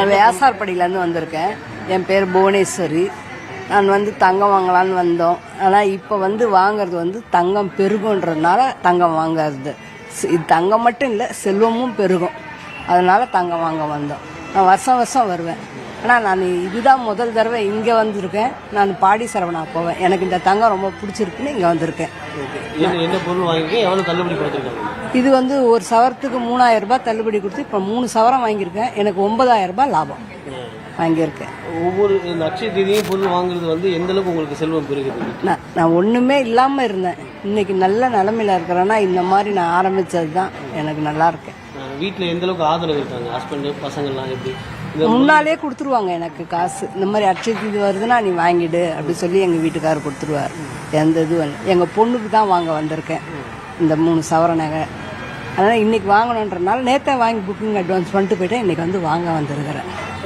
நான் வேசார்படியிலேருந்து வந்திருக்கேன். என் பேர் புவனேஸ்வரி. நான் வந்து தங்கம் வாங்கலான்னு வந்தோம். ஆனால் இப்போ வந்து வாங்குறது வந்து தங்கம் பெருகுன்றதுனால தங்கம் வாங்குறது. இது தங்கம் மட்டும் இல்லை செல்வமும் பெருகும். அதனால தங்கம் வாங்க வந்தோம். நான் வருஷம் வருஷம் வருவேன். ஆனால் நான் இதுதான் முதல் தடவை இங்கே வந்திருக்கேன். நான் பாடி சரவணா போவேன். எனக்கு இந்த தங்கம் ரொம்ப பிடிச்சிருக்குன்னு இங்கே வந்திருக்கேன். என்ன என்ன பொருள் வாங்கியிருக்கீங்க? எவ்வளோ தள்ளுபடி கொடுத்துருக்காங்க? இது வந்து ஒரு சவரத்துக்கு மூணாயிரம் ரூபாய் தள்ளுபடி கொடுத்து இப்போ மூணு சவரம் வாங்கியிருக்கேன். எனக்கு ஒன்பதாயிரம் ரூபாய் லாபம். வாங்கியிருக்கேன். ஒவ்வொரு அக்ஷய தீதியும் பொருள் வாங்குறது வந்து எந்த அளவுக்கு உங்களுக்கு செல்வம் பெருகுது? நான் நான் ஒன்றுமே இல்லாமல் இருந்தேன். இன்னைக்கு நல்ல நிலமையில இருக்கிறேன்னா இந்த மாதிரி நான் ஆரம்பித்தது தான் எனக்கு நல்லா இருக்கேன் வீட்டில் எந்த அளவுக்கு ஆதரவு இருக்காங்க? ஹஸ்பண்டு பசங்கள்லாம் எப்படி? முன்னாலே கொடுத்துருவாங்க எனக்கு காசு. இந்த மாதிரி அட்சய இது வருதுன்னா நீ வாங்கிடு அப்படி சொல்லி எங்கள் வீட்டுக்காரர் கொடுத்துருவார். எந்த இதுவும் இல்லை. எங்கள் பொண்ணுக்கு தான் வாங்க வந்திருக்கேன். இந்த மூணு சவர நகை. அதனால் இன்னைக்கு வாங்கணுன்றனால நேற்றே வாங்கி புக்கிங் அட்வான்ஸ் பண்ணிட்டு போயிட்டேன். இன்னைக்கு வந்து வாங்க வந்திருக்கிறேன்.